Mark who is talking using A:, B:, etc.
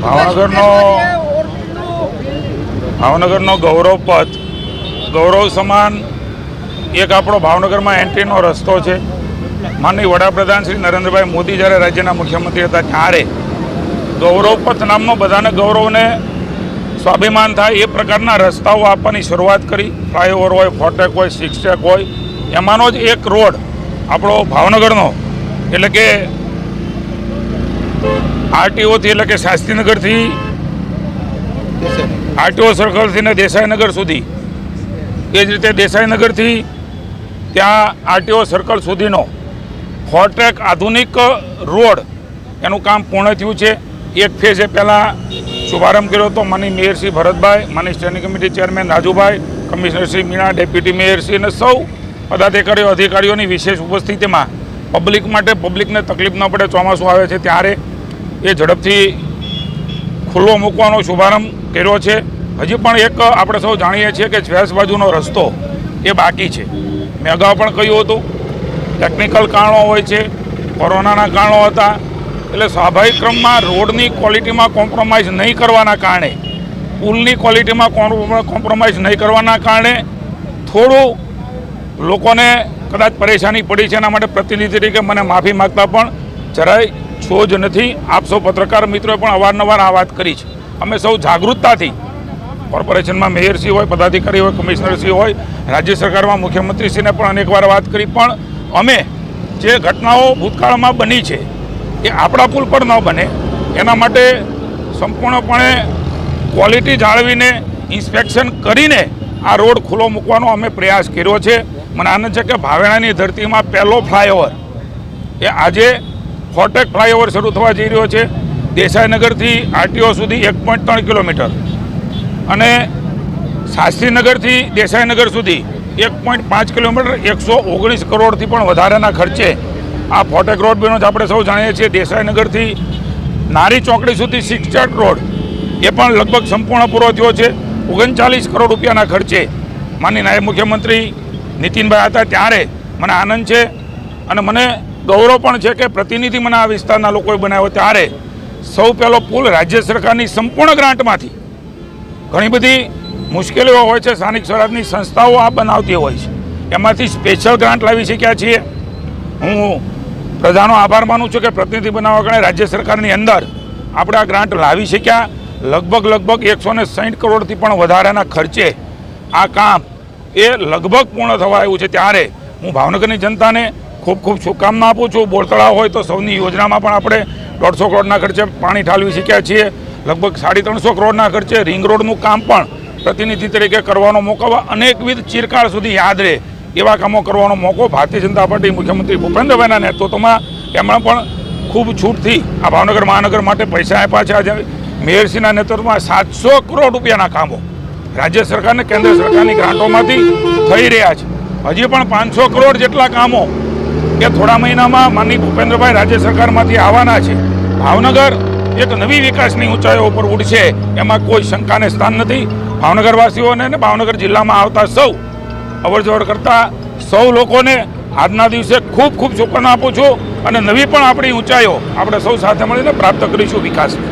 A: ભાવનગરનો ભાવનગરનો ગૌરવ પથ, ગૌરવ સમાન એક આપણો ભાવનગરમાં એન્ટ્રીનો રસ્તો છે. માનની વડાપ્રધાન શ્રી નરેન્દ્રભાઈ મોદી જ્યારે રાજ્યના મુખ્યમંત્રી હતા ત્યારે ગૌરવ પથ નામનો બધાને ગૌરવને સ્વાભિમાન થાય એ પ્રકારના રસ્તાઓ આપવાની શરૂઆત કરી. ફ્લાયઓવર હોય ફોટેક હોય સિક્સ ટેક હોય, એમાંનો જ એક રોડ આપણો ભાવનગરનો. એટલે કે આરટીઓથી એટલે કે શાસ્ત્રીનગરથી આરટીઓ સર્કલથી ને દેસાઈનગર સુધી. એ જ રીતે દેસાઈનગરથી ત્યાં આરટીઓ સર્કલ સુધીનો ફોરટ્રેક આધુનિક રોડ, એનું કામ પૂર્ણ થયું છે. એક ફેઝે પહેલાં શુભારંભ કર્યો હતો માની મેયર શ્રી ભરતભાઈ માની standing committee chairman Rajubhai, commissioner Shri Meena, deputy mayor Shri અને સૌ પદાધિકારીઓ, અધિકારીઓની વિશેષ ઉપસ્થિતિમાં પબ્લિક માટે, પબ્લિકને તકલીફ ન પડે ચોમાસું આવે છે ત્યારે એ ઝડપથી ખુલ્લો મૂકવાનો શુભારંભ કર્યો છે. હજી પણ એક આપણે સૌ જાણીએ છીએ કે શ્વેસ બાજુનો રસ્તો એ બાકી છે. મેં અગાઉ પણ કહ્યું હતું ટેકનિકલ કારણો હોય છે, કોરોનાના કારણો હતા. એટલે સ્વાભાવિક ક્રમમાં રોડની ક્વોલિટીમાં કોમ્પ્રોમાઇઝ નહીં કરવાના કારણે, પુલની ક્વોલિટીમાં કોમ્પ્રોમાઇઝ નહીં કરવાના કારણે થોડું લોકોને કદાચ પરેશાની પડી છે. એના માટે પ્રતિનિધિ તરીકે મને માફી માગતા પણ જરાય છો જ નથી, આપ સૌ પત્રકાર મિત્રોએ પણ અવારનવાર આ વાત કરી છે. અમે સૌ જાગૃતતાથી કોર્પોરેશનમાં મેયરશ્રી હોય, પદાધિકારી હોય કમિશનરશ્રી હોય, રાજ્ય સરકારમાં મુખ્યમંત્રીશ્રીને પણ અનેકવાર વાત કરી, પણ અમે જે ઘટનાઓ ભૂતકાળમાં બની છે, એ આપણા પુલ પર ન બને. એના માટે સંપૂર્ણપણે ક્વોલિટી જાળવીને, ઇન્સ્પેક્શન કરીને આ રોડ ખુલ્લો મૂકવાનો અમે પ્રયાસ કર્યો છે. મને આનંદ છે કે ભાવેણાની ધરતીમાં પહેલો ફ્લાયઓવર એ આજે ફોટેક ફ્લાયઓવર શરૂ થવા જઈ રહ્યો છે. દેસાઈનગરથી આરટીઓ સુધી એક પોઈન્ટ ત્રણ કિલોમીટર. અને શાસ્ત્રીનગરથી દેસાઈનગર સુધી એક પોઈન્ટ પાંચ કિલોમીટર એકસો ઓગણીસ કરોડથી પણ વધારાના ખર્ચે આ ફોટેક રોડ બન્યો છે આપણે સૌ જાણીએ છીએ. દેસાઈનગરથી નારી ચોકડી સુધી સિક્સ રોડ એ પણ લગભગ સંપૂર્ણ પૂરો થયો છે. ઓગણચાલીસ કરોડ રૂપિયાના ખર્ચે માની નાયબ મુખ્યમંત્રી નીતિનભાઈ હતા ત્યારે મને આનંદ છે અને મને ગૌરવ પણ છે કે પ્રતિનિધિ મને આ વિસ્તારના લોકોએ બનાવ્યો ત્યારે સૌ પહેલો પુલ રાજ્ય સરકારની સંપૂર્ણ ગ્રાન્ટમાંથી. ઘણી બધી મુશ્કેલીઓ હોય છે, સ્થાનિક સ્વરાજની સંસ્થાઓ આ બનાવતી હોય છે. એમાંથી સ્પેશિયલ ગ્રાન્ટ લાવી શક્યા છીએ. હું પ્રજાનો આભાર માનું છું કે પ્રતિનિધિ બનાવવા કારણે રાજ્ય સરકારની અંદર આપણે આ ગ્રાન્ટ લાવી શક્યા. લગભગ લગભગ એકસો ને સાઠ કરોડથી પણ વધારાના ખર્ચે આ કામ એ લગભગ પૂર્ણ થવા આવ્યું છે. ત્યારે હું ભાવનગરની જનતાને ખૂબ ખૂબ શુભકામના આપું છું. બોરતળાવ હોય તો સૌની યોજનામાં પણ આપણે દોઢસો કરોડના ખર્ચે પાણી ઠાલવી શક્યા છીએ. લગભગ સાડી ત્રણસો કરોડના ખર્ચે રિંગ રોડનું કામ પણ પ્રતિનિધિ તરીકે કરવાનો મોકો અનેકવિધ ચિરકાળ સુધી યાદ રહે એવા કામો કરવાનો મોકો ભારતીય જનતા પાર્ટી મુખ્યમંત્રી ભૂપેન્દ્રભાઈના નેતૃત્વમાં એમણે પણ ખૂબ છૂટથી આ ભાવનગર મહાનગર માટે પૈસા આપ્યા છે. આજે મેયરસિંહના નેતૃત્વમાં સાતસો કરોડ રૂપિયાના કામો રાજ્ય સરકાર અને કેન્દ્ર સરકારની ગ્રાન્ટોમાંથી થઈ રહ્યા છે. હજી પણ પાંચસો કરોડ જેટલા કામો કે થોડા મહિનામાં માનની ભૂપેન્દ્રભાઈ રાજ્ય સરકારમાંથી આવવાના છે. ભાવનગર એક નવી વિકાસની ઊંચાઈઓ ઉપર ઉડશે, એમાં કોઈ શંકાને સ્થાન નથી. ભાવનગરવાસીઓને અને ભાવનગર જિલ્લામાં આવતા સૌ અવરજવર કરતા સૌ લોકોને આજના દિવસે ખૂબ ખૂબ શુભકામના આપું છું અને નવી પણ આપણી ઊંચાઈઓ આપણે સૌ સાથે મળીને પ્રાપ્ત કરીશું વિકાસની.